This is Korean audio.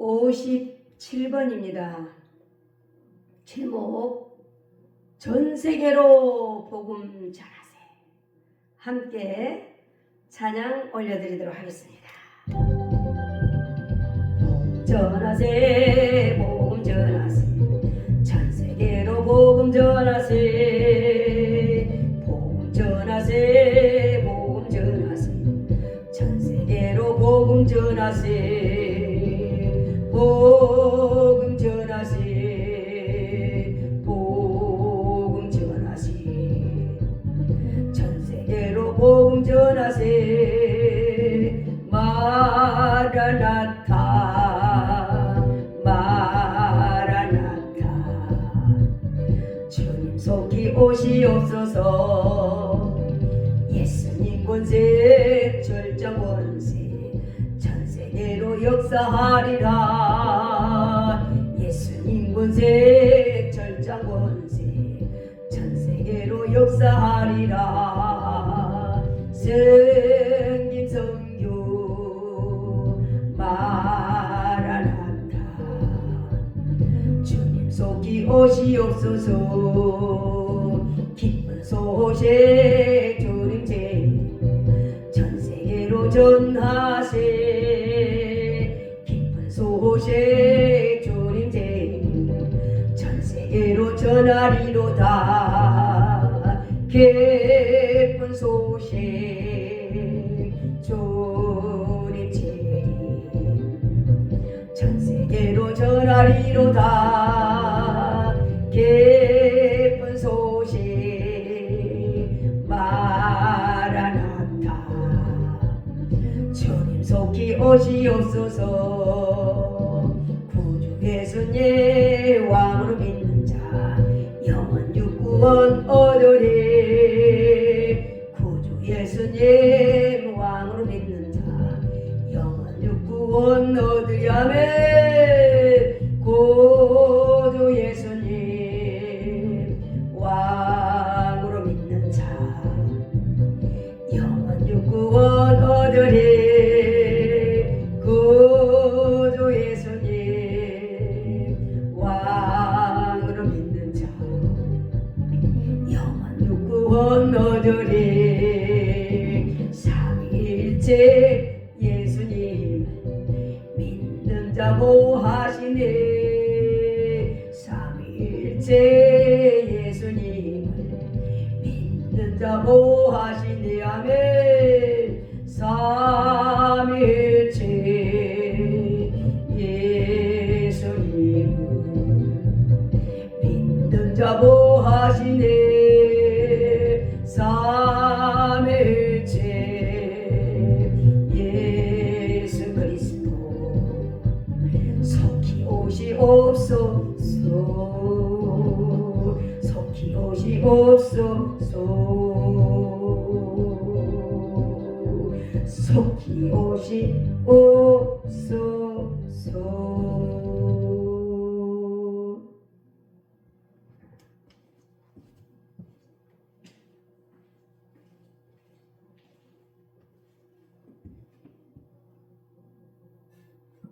57번입니다. 제목 전 세계로 복음 전하세. 함께 찬양 올려드리도록 하겠습니다. 복음 전하세, 복음 전하세, 전 세계로 복음 전하세, 복음 전하세, 복음 전하세, 전 세계로 복음 전하세, 복음 전하세, 복음 전하세. 전 세계로 복음 전하세 마라나타 마라나타 주님 속히 오시옵소서 예수님 권세 절정 세계로 역사하리라. 예수님 권세 절정 권세 전 세계로 역사하리라. 성김 성교 마라나타 주님 속히 오시옵소서. 기쁜 소식 주님 제전 세계로 전하 전하리로다. 기쁜 소식 주님 제전 세계로 전하리로다. 기쁜 소식 마라나타 주님 속히 오시옵소서. 구주 예수님 구원 얻으리. 구주 예수님 왕으로 믿는 자 영원 육구원 얻으야매 구주 예수님 왕으로 믿는 자 영원 육구원 얻으리 얻으리 삼위일체 예수님 믿는 자 모하시네. 삼위일체 예수님을 믿는 자 모하시네. 아멘. 삼위일체 예수님을 믿는 자 모하시네 삼일째 예수 그리스도. 속히 오시옵소서. 속히 오시옵소서. 속히 오시옵소서